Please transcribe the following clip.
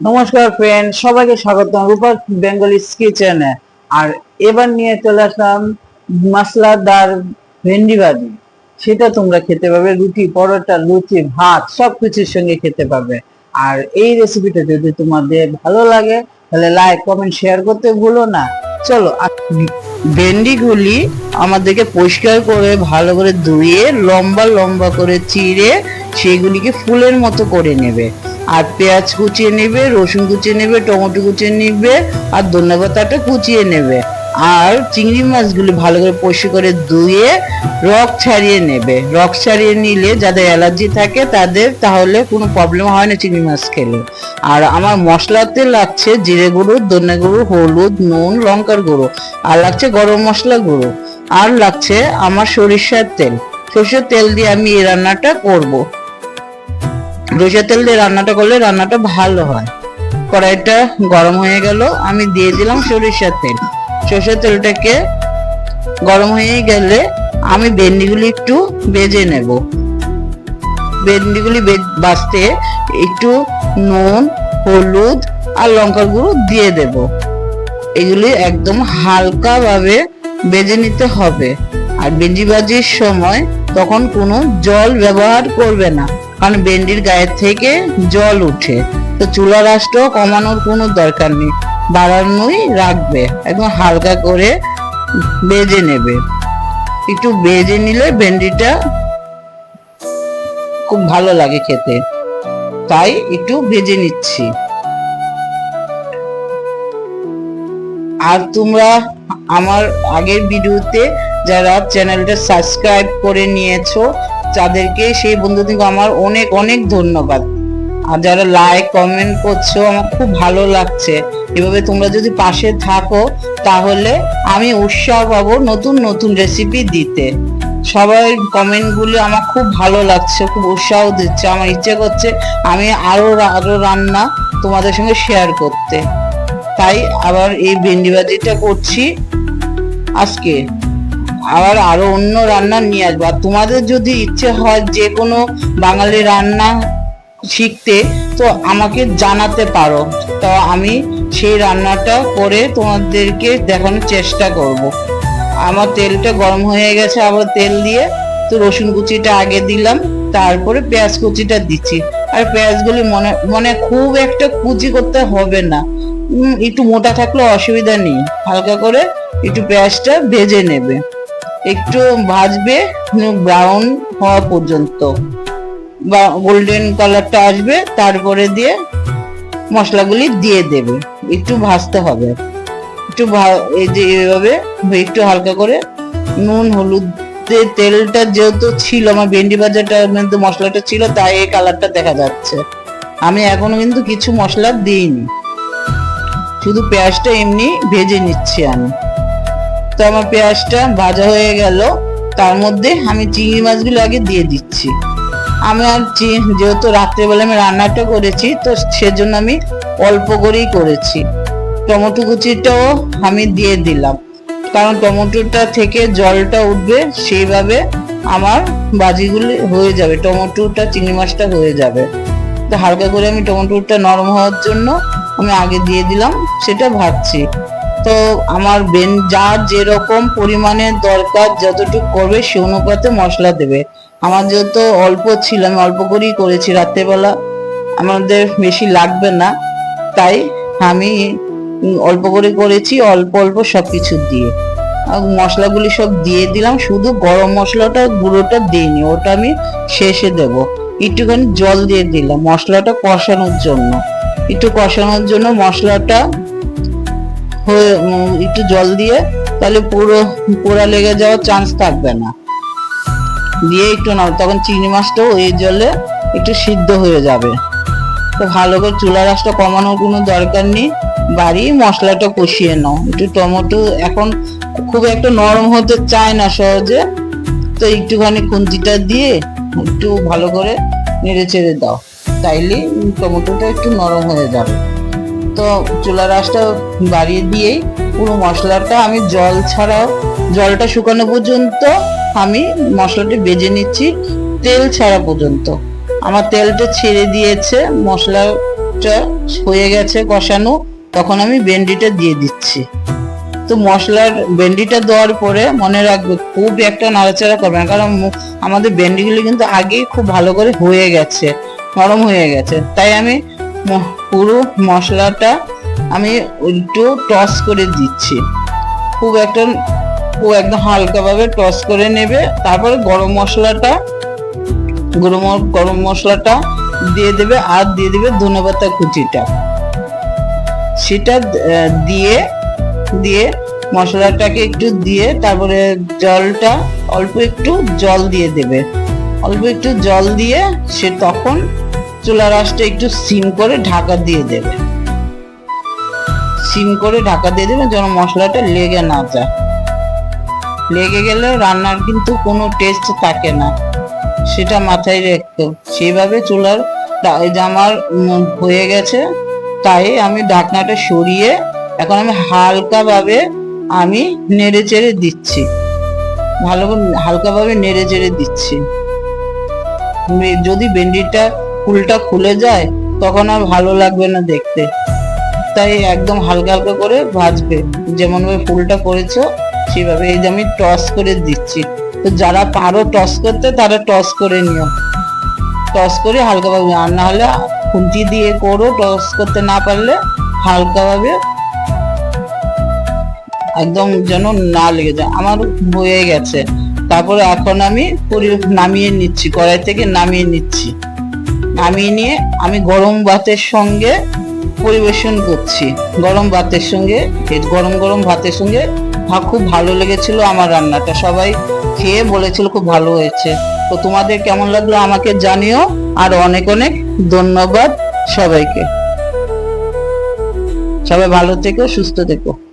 নমস্কার ফ্রেন্ড সবাইকে স্বাগত রূপার বেঙ্গলি কিচেনে আর এবার নিয়ে চলে আসলাম মশলাদার ভেন্ডি ভাজি। সেটা তোমরা খেতে পাবে, রুটি, পরোটা, লুচি, ভাত সব কিছুর সঙ্গে খেতে পাবে। আর এই রেসিপিটা যদি তোমাদের ভালো লাগে, তাহলে লাইক কমেন্ট শেয়ার করতে ভুলো না। চলো ভেন্ডিগুলি আমাদেরকে পরিষ্কার করে, ভালো করে ধুয়ে লম্বা লম্বা করে চিড়ে সেগুলিকে ফুলের মতো করে নেবে। আর পেঁয়াজ কুচিয়ে নেবে, রসুন কুচিয়ে নেবে, টমেটো কুচিয়ে নেবে আর ধনে পাতাটা কুচিয়ে নেবে। আর চিংড়ি মাছগুলি ভালো করে পরিষ্কার করে ধুয়ে রক ছাড়িয়ে নেবে। রক ছাড়িয়ে নিলে যাদের অ্যালার্জি থাকে তাদের তাহলে কোনো প্রবলেম হয় না চিংড়ি মাছ খেলে। আর আমার মশলাতে লাগছে জিরে গুঁড়ো, ধনে গুঁড়ো, হলুদ, নুন, লঙ্কার গুঁড়ো। আর লাগছে গরম মশলা গুঁড়ো। আর লাগছে আমার সরিষার তেল। সরিষার তেল দিয়ে আমি এই রান্নাটা করব। সরিষার তেল দিয়ে রান্নাটা করলে রান্নাটা ভালো হয়। কড়াইটা গরম হয়ে গেল, আমি দিয়ে দিলাম সরিষার তেল। সরিষার তেলটাকে গরম হয়ে গেলে আমি ভেন্ডিগুলি একটু বেজে নেব। ভেন্ডিগুলি বাঁচতে একটু নুন, হলুদ আর লঙ্কার গুঁড়ো দিয়ে দেব। এগুলি একদম হালকা ভাবে বেজে নিতে হবে। আর ভেন্ডি ভাজির সময় তখন কোনো জল ব্যবহার করবে না। কারণ ভেন্ডির গায়ের থেকে জল উঠে। তো চুলার আঁচটাও কমানোর কোনো দরকার নেই। বাড়ানোই রাখবে। একদম হালকা করে বেজে নেবে। একটু বেজে নিলে ভেন্ডিটা খুব ভালো লাগে খেতে। তাই একটু ভেজে নিচ্ছি। আর তোমরা আমার আগের ভিডিওতে যারা চ্যানেলটা সাবস্ক্রাইব করে নিয়েছো তাদেরকে সেই বন্ধুদেরকে আমার অনেক অনেক ধন্যবাদ। আর যারা লাইক কমেন্ট করছ, আমার খুব ভালো লাগছে। এভাবে তোমরা যদি পাশে থাকো, তাহলে আমি উৎসাহ পাবো নতুন নতুন রেসিপি দিতে। সবাই কমেন্টগুলো আমার খুব ভালো লাগছে, খুব উৎসাহ দিচ্ছে, আমার ইচ্ছে করছে আমি আরও আরও রান্না তোমাদের সঙ্গে শেয়ার করতে। তাই আবার এই ভেন্ডি ভাজিটা করছি আজকে। আবার আরও অন্য রান্না নিয়ে আসব। আর তোমাদের যদি ইচ্ছে হয় যে কোনো বাঙালি রান্না শিখতে, তো আমাকে জানাতে পারো। তো আমি সেই রান্নাটা করে তোমাদেরকে দেখানোর চেষ্টা করব। আমার তেলটা গরম হয়ে গেছে, আবার তেল দিয়ে তো রসুন কুচিটা আগে দিলাম, তারপরে পেঁয়াজ কুচিটা দিচ্ছি। আর পেঁয়াজগুলি মনে মনে খুব একটা কুচি করতে হবে না। একটু মোটা থাকলে অসুবিধা নেই। হালকা করে একটু পেঁয়াজটা ভেজে নেবে। একটু ভাজবে ব্রাউন হওয়া পর্যন্ত। বা গোল্ডেন কালারটা আসবে, তারপরে দিয়ে মশলাগুলি দিয়ে দেবে। একটু ভাজতে হবে। একটু এই যে এভাবে একটু হালকা করে নুন, হলুদ তেলটা যেহেতু ছিল, আমার ভেন্ডি ভাজাটার মধ্যে মশলাটা ছিল, তাই এই কালারটা দেখা যাচ্ছে। আমি এখনও কিন্তু কিছু মশলা দিইনি। শুধু পেঁয়াজটা এমনি ভেজে নিচ্ছি আমি। তো আমার পেঁয়াজটা ভাজা হয়ে গেল। তার মধ্যে আমি চিংড়ি মাছগুলো আগে দিয়ে দিচ্ছি। আমি আর যেহেতু রাত্রেবেলা আমি রান্নাটা করেছি, তো সেজন্য আমি অল্প করেই করেছি। টমেটো কুচিটাও আমি দিয়ে দিলাম। কারণ টমেটোটা থেকে জলটা উঠবে, সেইভাবে আমার বাজিগুলি হয়ে যাবে, টমেটোটা, চিংড়ি মাছটা হয়ে যাবে। তো হালকা করে আমি টমেটোটা নরম হওয়ার জন্য আমি আগে দিয়ে দিলাম, সেটা ভাজছি। তো আমার বেন যার যেরকম পরিমাণে দরকার যতটুকু করবে সে অনুপাতে মশলা দেবে। আমার যেহেতু অল্প ছিল, আমি অল্প করেই করেছি রাত্রেবেলা। আমাদের বেশি লাগবে না, তাই আমি অল্প করে করেছি, অল্প অল্প সবকিছু দিয়ে। আর মশলাগুলি সব দিয়ে দিলাম, শুধু গরম মশলাটা, গুঁড়োটা দিইনি ওটা আমি শেষে দেব। একটুখানি জল দিয়ে দিলাম, মশলাটা কষানোর জন্য। একটু কষানোর জন্য মশলাটা হয়ে একটু জল দিয়ে তাহলে পুরো, পোড়া লেগে যাওয়ার চান্স থাকবে না। দিয়ে একটু নাও, তখন চিংড়ি মাছটাও এই জলে একটু সিদ্ধ হয়ে যাবে। তো ভালো করে চুলা রাসটা কমানোর কোনো দরকার নেই। বাড়ি মশলাটা কষিয়ে নাও। একটু টমেটো এখন খুব একটা নরম হতে চায় না সহজে। তো একটুখানি খুন্তিটা দিয়ে একটু ভালো করে নেড়ে চেড়ে দাও। তাইলে টমেটোটা একটু নরম হয়ে যাবে। তো চুলা রাসটা বাড়িয়ে দিয়েই পুরো মশলাটা আমি জল ছাড়াও, জলটা শুকানো পর্যন্ত আমি মশলাটি বেজে নিচ্ছি তেল ছাড়া পর্যন্ত। আমার তেলটা ছেড়ে দিয়েছে, মশলাটা হয়ে গেছে কষানো, তখন আমি ভেন্ডিটা দিয়ে দিচ্ছি। তো মশলার ভেন্ডিটা দেওয়ার পরে মনে রাখবে, খুব একটা নাড়াচাড়া করবে না, কারণ আমাদের ভেন্ডিগুলো কিন্তু আগেই খুব ভালো করে হয়ে গেছে, নরম হয়ে গেছে। তাই আমি পুরো মশলাটা আমি একটু টস করে দিচ্ছি। খুব একটা, খুব একদম হালকাভাবে টস করে নেবে। তারপরে গরম মশলাটা, গরম গরম মশলাটা দিয়ে দেবে আর দিয়ে দেবে ধনেপাতা কুচিটা। সেটা দিয়ে দিয়ে মশলাটাকে একটু দিয়ে তারপরে জলটা অল্প একটু জল দিয়ে দেবে। অল্প একটু জল দিয়ে সে তখন চুলার আঁচটা একটু সিম করে ঢাকা দিয়ে দেবে। সিম করে ঢাকা দিয়ে দেবে যেন মশলাটা লেগে না যায়। লেগে গেলে রান্নার কিন্তু কোনো টেস্ট থাকে না। সেটা মাথায় রাখতে সেভাবে চুলার উম, হয়ে গেছে তাই আমি ঢাকনাটা সরিয়ে এখন আমি হালকাভাবে আমি নেড়ে চেড়ে দিচ্ছি। ভালো করে হালকাভাবে নেড়ে চেড়ে দিচ্ছি। যদি ভেন্ডিটা ফুলটা খুলে যায়, তখন আর ভালো লাগবে না দেখতে। তাই একদম হালকা হালকা করে ভাজবে। যেমন ভাবে ফুলটা করেছ, সেভাবে এই যে আমি টস করে দিচ্ছি। তো যারা পারো টস করতে, তারা টস করে নিও। টস করে হালকাভাবে আর না হলে খুন্তি দিয়ে করো, টস করতে না পারলে হালকাভাবে একদম যেন না লেগে যায়। আমার হয়ে গেছে। তারপরে এখন আমি নামিয়ে নিচ্ছি, কড়াই থেকে নামিয়ে নিচ্ছি। নামিয়ে নিয়ে আমি গরম ভাতের সঙ্গে পরিবেশন করছি। গরম ভাতের সঙ্গে গরম গরম ভাতের সঙ্গে খুব ভালো লেগেছিল আমার রান্নাটা। সবাই খেয়ে বলেছিল খুব ভালো হয়েছে। তো তোমাদের কেমন লাগল আমাকে জানিও। আর অনেক অনেক ধন্যবাদ সবাইকে। সবাই ভালো থেকো, সুস্থ থেকো।